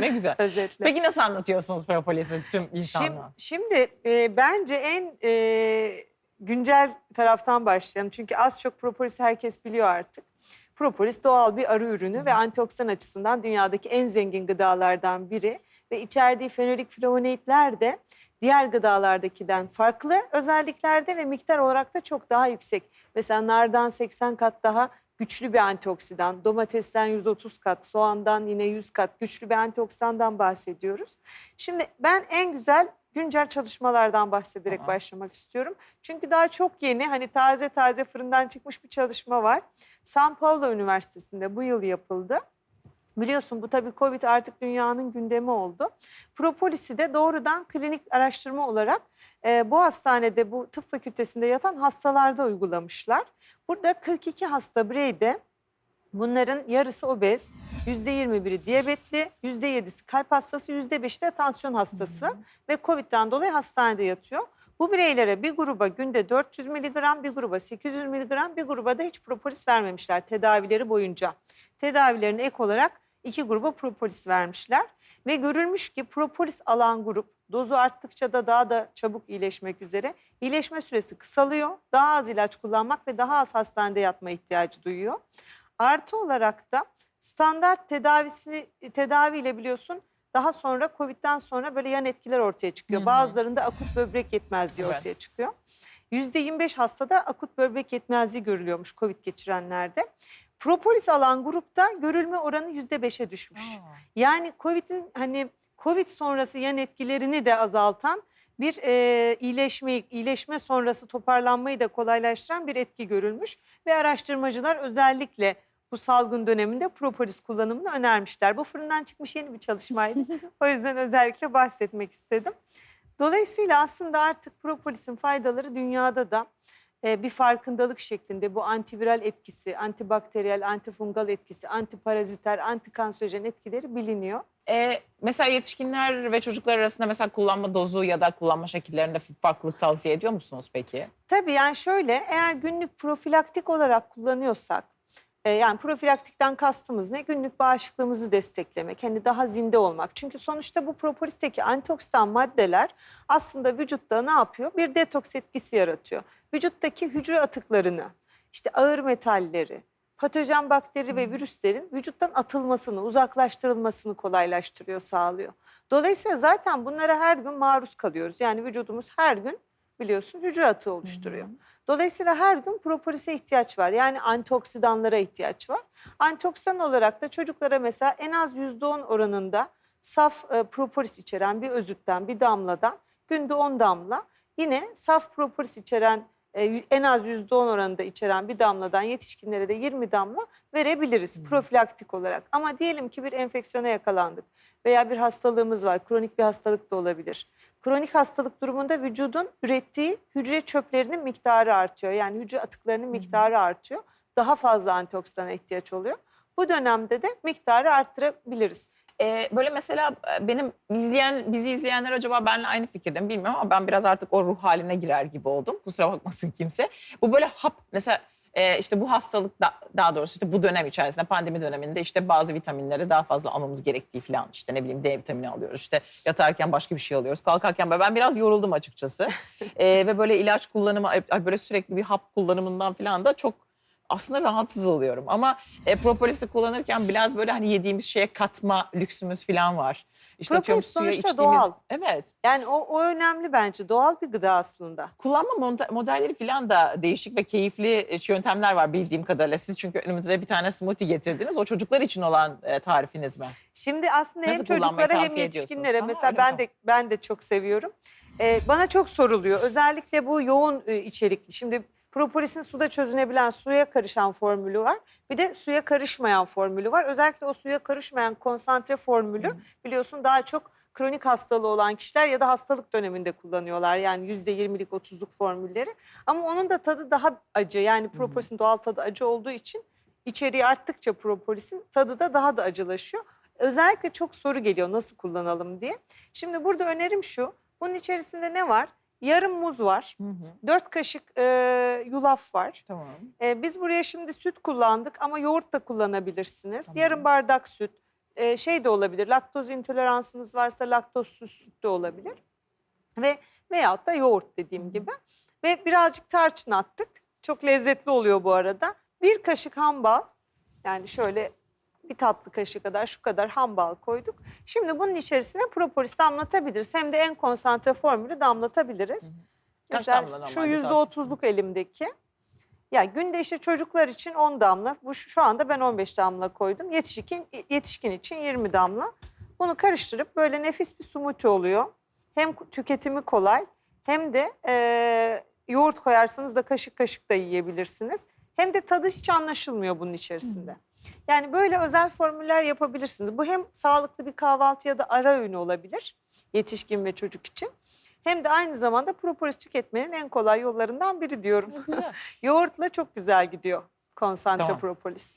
Ne güzel. Özetle. Peki nasıl anlatıyorsunuz propolis'i tüm Şimdi, insanlığa? şimdi e, bence en e, güncel taraftan başlayalım. Çünkü az çok propolis herkes biliyor artık. Propolis doğal bir arı ürünü ve antioksidan açısından dünyadaki en zengin gıdalardan biri. Ve içerdiği fenolik flavonoidler de diğer gıdalardakiden farklı özelliklerde ve miktar olarak da çok daha yüksek. Mesela nardan 80 kat daha güçlü bir antioksidan, domatesten 130 kat, soğandan yine 100 kat güçlü bir antioksidandan bahsediyoruz. Şimdi ben en güzel güncel çalışmalardan bahsederek Tamam. başlamak istiyorum. Çünkü daha çok yeni hani taze taze fırından çıkmış bir çalışma var. San Paulo Üniversitesi'nde bu yıl yapıldı. Biliyorsun bu tabii Covid artık dünyanın gündemi oldu. Propolisi de doğrudan klinik araştırma olarak e, bu hastanede bu tıp fakültesinde yatan hastalarda uygulamışlar. Burada 42 hasta bireyde bunların yarısı obez, %21'i diyabetli, %7'si kalp hastası, %5'i de tansiyon hastası ve Covid'den dolayı hastanede yatıyor. Bu bireylere bir gruba günde 400 miligram, bir gruba 800 miligram, bir gruba da hiç propolis vermemişler tedavileri boyunca. Tedavilerine ek olarak iki gruba propolis vermişler. Ve görülmüş ki propolis alan grup dozu arttıkça da daha da çabuk iyileşmek üzere. İyileşme süresi kısalıyor, daha az ilaç kullanmak ve daha az hastanede yatma ihtiyacı duyuyor. Artı olarak da standart tedavisi tedaviyle biliyorsun daha sonra Covid'den sonra böyle yan etkiler ortaya çıkıyor. Hı hı. Bazılarında akut böbrek yetmezliği Evet. ortaya çıkıyor. %25 hastada akut böbrek yetmezliği görülüyormuş Covid geçirenlerde. Propolis alan grupta görülme oranı %5'e düşmüş. Yani Covid'in hani Covid sonrası yan etkilerini de azaltan bir e, iyileşme, iyileşme sonrası toparlanmayı da kolaylaştıran bir etki görülmüş. Ve araştırmacılar özellikle bu salgın döneminde propolis kullanımını önermişler. Bu fırından çıkmış yeni bir çalışmaydı. o yüzden özellikle bahsetmek istedim. Dolayısıyla aslında artık propolisin faydaları dünyada da bir farkındalık şeklinde bu antiviral etkisi, antibakteriyel, antifungal etkisi, antiparaziter, antikanserojen etkileri biliniyor. Ee, mesela yetişkinler ve çocuklar arasında mesela kullanma dozu ya da kullanma şekillerinde farklılık tavsiye ediyor musunuz peki? Tabii yani şöyle eğer günlük profilaktik olarak kullanıyorsak e, yani profilaktikten kastımız ne? Günlük bağışıklığımızı desteklemek, hani daha zinde olmak. Çünkü sonuçta bu propolisteki antioksidan maddeler aslında vücutta ne yapıyor? Bir detoks etkisi yaratıyor. Vücuttaki hücre atıklarını, işte ağır metalleri, patojen bakteri ve virüslerin vücuttan atılmasını, uzaklaştırılmasını kolaylaştırıyor, sağlıyor. Dolayısıyla zaten bunlara her gün maruz kalıyoruz. Yani vücudumuz her gün biliyorsun hücre atığı oluşturuyor. Dolayısıyla her gün propolise ihtiyaç var. Yani antioksidanlara ihtiyaç var. Antioksidan olarak da çocuklara mesela en az %10 oranında saf e, propolis içeren bir özütten, bir damladan günde 10 damla. Yine saf propolis içeren e, en az %10 oranında içeren bir damladan yetişkinlere de 20 damla verebiliriz profilaktik olarak. Ama diyelim ki bir enfeksiyona yakalandık veya bir hastalığımız var, kronik bir hastalık da olabilir. Kronik hastalık durumunda vücudun ürettiği hücre çöplerinin miktarı artıyor. Yani hücre atıklarının miktarı artıyor. Daha fazla antioksidana ihtiyaç oluyor. Bu dönemde de miktarı arttırabiliriz. Ee, böyle mesela e, benim izleyen bizi izleyenler acaba benimle aynı fikirde mi bilmiyorum ama ben biraz artık o ruh haline girer gibi oldum. Kusura bakmasın kimse. Bu böyle hap mesela e, işte bu hastalık da, daha doğrusu işte bu dönem içerisinde pandemi döneminde işte bazı vitaminleri daha fazla almamız gerektiği falan işte ne bileyim D vitamini alıyoruz işte yatarken başka bir şey alıyoruz kalkarken böyle ben biraz yoruldum açıkçası E, ve böyle ilaç kullanımı böyle sürekli bir hap kullanımından falan da çok aslında rahatsız oluyorum ama e, propolisi kullanırken biraz böyle hani yediğimiz şeye katma lüksümüz falan var. İşte atıyorum Propolis suyu sonuçta içtiğimiz doğal. evet Yani o, o önemli bence. Doğal bir gıda aslında. kullanma monta- modelleri falan da değişik ve keyifli e, yöntemler var bildiğim kadarıyla. Siz çünkü önümüze bir tane smoothie getirdiniz. O çocuklar için olan e, tarifiniz mi? Şimdi aslında hem Nasıl kullanmayı çocuklara hem tavsiye ediyorsunuz? yetişkinlere mesela öyle ben de ben de çok seviyorum. Ee, bana çok soruluyor. Özellikle bu yoğun e, içerikli. Şimdi propolisin suda çözünebilen suya karışan formülü var. Bir de suya karışmayan formülü var. Özellikle o suya karışmayan konsantre formülü biliyorsun daha çok kronik hastalığı olan kişiler ya da hastalık döneminde kullanıyorlar. Yani %20'lik 30'luk formülleri. Ama onun da tadı daha acı. Yani propolisin doğal tadı acı olduğu için içeriği arttıkça propolisin tadı da daha da acılaşıyor. Özellikle çok soru geliyor nasıl kullanalım diye. Şimdi burada önerim şu. Bunun içerisinde ne var? Yarım muz var. Hı hı. Dört kaşık e, yulaf var. Tamam. E, biz buraya şimdi süt kullandık ama yoğurt da kullanabilirsiniz. Tamam. Yarım bardak süt, e, şey de olabilir. Laktoz intoleransınız varsa laktozsuz süt de olabilir. Ve veyahut da yoğurt dediğim gibi. Ve birazcık tarçın attık. Çok lezzetli oluyor bu arada. Bir kaşık ham bal. Yani şöyle bir tatlı kaşığı kadar şu kadar ham bal koyduk. Şimdi bunun içerisine propolis damlatabiliriz. Hem de en konsantre formülü damlatabiliriz. Kaç Mesela şu yüzde otuzluk elimdeki. Ya günde işte çocuklar için 10 damla. Bu şu anda ben 15 damla koydum. Yetişkin yetişkin için 20 damla. Bunu karıştırıp böyle nefis bir smoothie oluyor. Hem tüketimi kolay hem de e, yoğurt koyarsanız da kaşık kaşık da yiyebilirsiniz. Hem de tadı hiç anlaşılmıyor bunun içerisinde. Yani böyle özel formüller yapabilirsiniz. Bu hem sağlıklı bir kahvaltı ya da ara öğün olabilir yetişkin ve çocuk için. Hem de aynı zamanda propolis tüketmenin en kolay yollarından biri diyorum. Güzel. Yoğurtla çok güzel gidiyor konsantre Tamam. propolis.